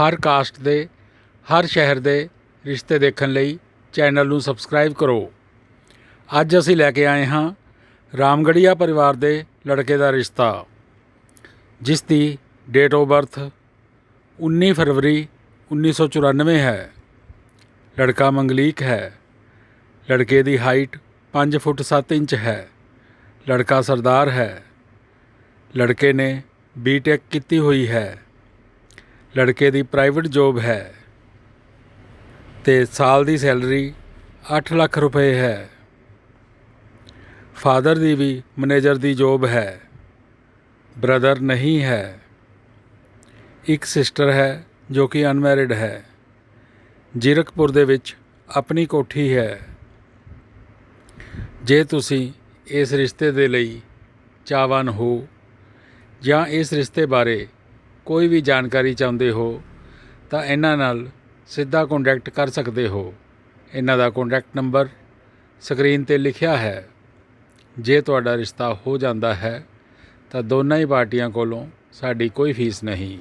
ਹਰ caste ਦੇ, ਹਰ ਸ਼ਹਿਰ ਦੇ ਰਿਸ਼ਤੇ ਦੇਖਣ ਲਈ ਚੈਨਲ ਨੂੰ ਸਬਸਕ੍ਰਾਈਬ ਕਰੋ। ਅੱਜ ਅਸੀਂ ਲੈ ਕੇ ਆਏ ਹਾਂ ਰਾਮਗੜੀਆ ਪਰਿਵਾਰ ਦੇ ਲੜਕੇ ਦਾ ਰਿਸ਼ਤਾ, ਜਿਸ ਦੀ ਡੇਟ ਆਫ ਬਰਥ 19 ਫਰਵਰੀ 1994 ਹੈ। ਲੜਕਾ ਮੰਗਲੀਕ ਹੈ। ਲੜਕੇ ਦੀ ਹਾਈਟ 5 ਫੁੱਟ 7 ਇੰਚ ਹੈ। ਲੜਕਾ ਸਰਦਾਰ ਹੈ। ਲੜਕੇ ਨੇ ਬੀਟੈਕ ਕੀਤੀ ਹੋਈ ਹੈ। ਲੜਕੇ ਦੀ ਪ੍ਰਾਈਵੇਟ ਜੌਬ ਹੈ ਤੇ ਸਾਲ ਦੀ ਸੈਲਰੀ 8 ਲੱਖ ਰੁਪਏ ਹੈ। ਫਾਦਰ ਦੀ ਵੀ ਮੈਨੇਜਰ ਦੀ ਜੌਬ ਹੈ। ਬ੍ਰਦਰ ਨਹੀਂ ਹੈ। ਇੱਕ ਸਿਸਟਰ ਹੈ ਜੋ ਕਿ ਅਨਮੈਰਿਡ ਹੈ। ਜੀਰਕਪੁਰ ਦੇ ਵਿੱਚ ਆਪਣੀ ਕੋਠੀ ਹੈ। ਜੇ ਤੁਸੀਂ ਇਸ ਰਿਸ਼ਤੇ ਦੇ ਲਈ ਚਾਹਵਾਨ ਹੋ ਜਾਂ ਇਸ ਰਿਸ਼ਤੇ ਬਾਰੇ ਕੋਈ ਵੀ ਜਾਣਕਾਰੀ ਚਾਹੁੰਦੇ ਹੋ, ਤਾਂ ਇਹਨਾਂ ਨਾਲ ਸਿੱਧਾ ਕੰਟੈਕਟ ਕਰ ਸਕਦੇ ਹੋ। ਇਹਨਾਂ ਦਾ ਕੰਟੈਕਟ ਨੰਬਰ ਸਕਰੀਨ ਤੇ ਲਿਖਿਆ ਹੈ। ਜੇ ਤੁਹਾਡਾ ਰਿਸ਼ਤਾ ਹੋ ਜਾਂਦਾ ਹੈ, ਤਾਂ ਦੋਨਾਂ ਹੀ ਪਾਰਟੀਆਂ ਕੋਲੋਂ ਸਾਡੀ ਕੋਈ ਫੀਸ ਨਹੀਂ।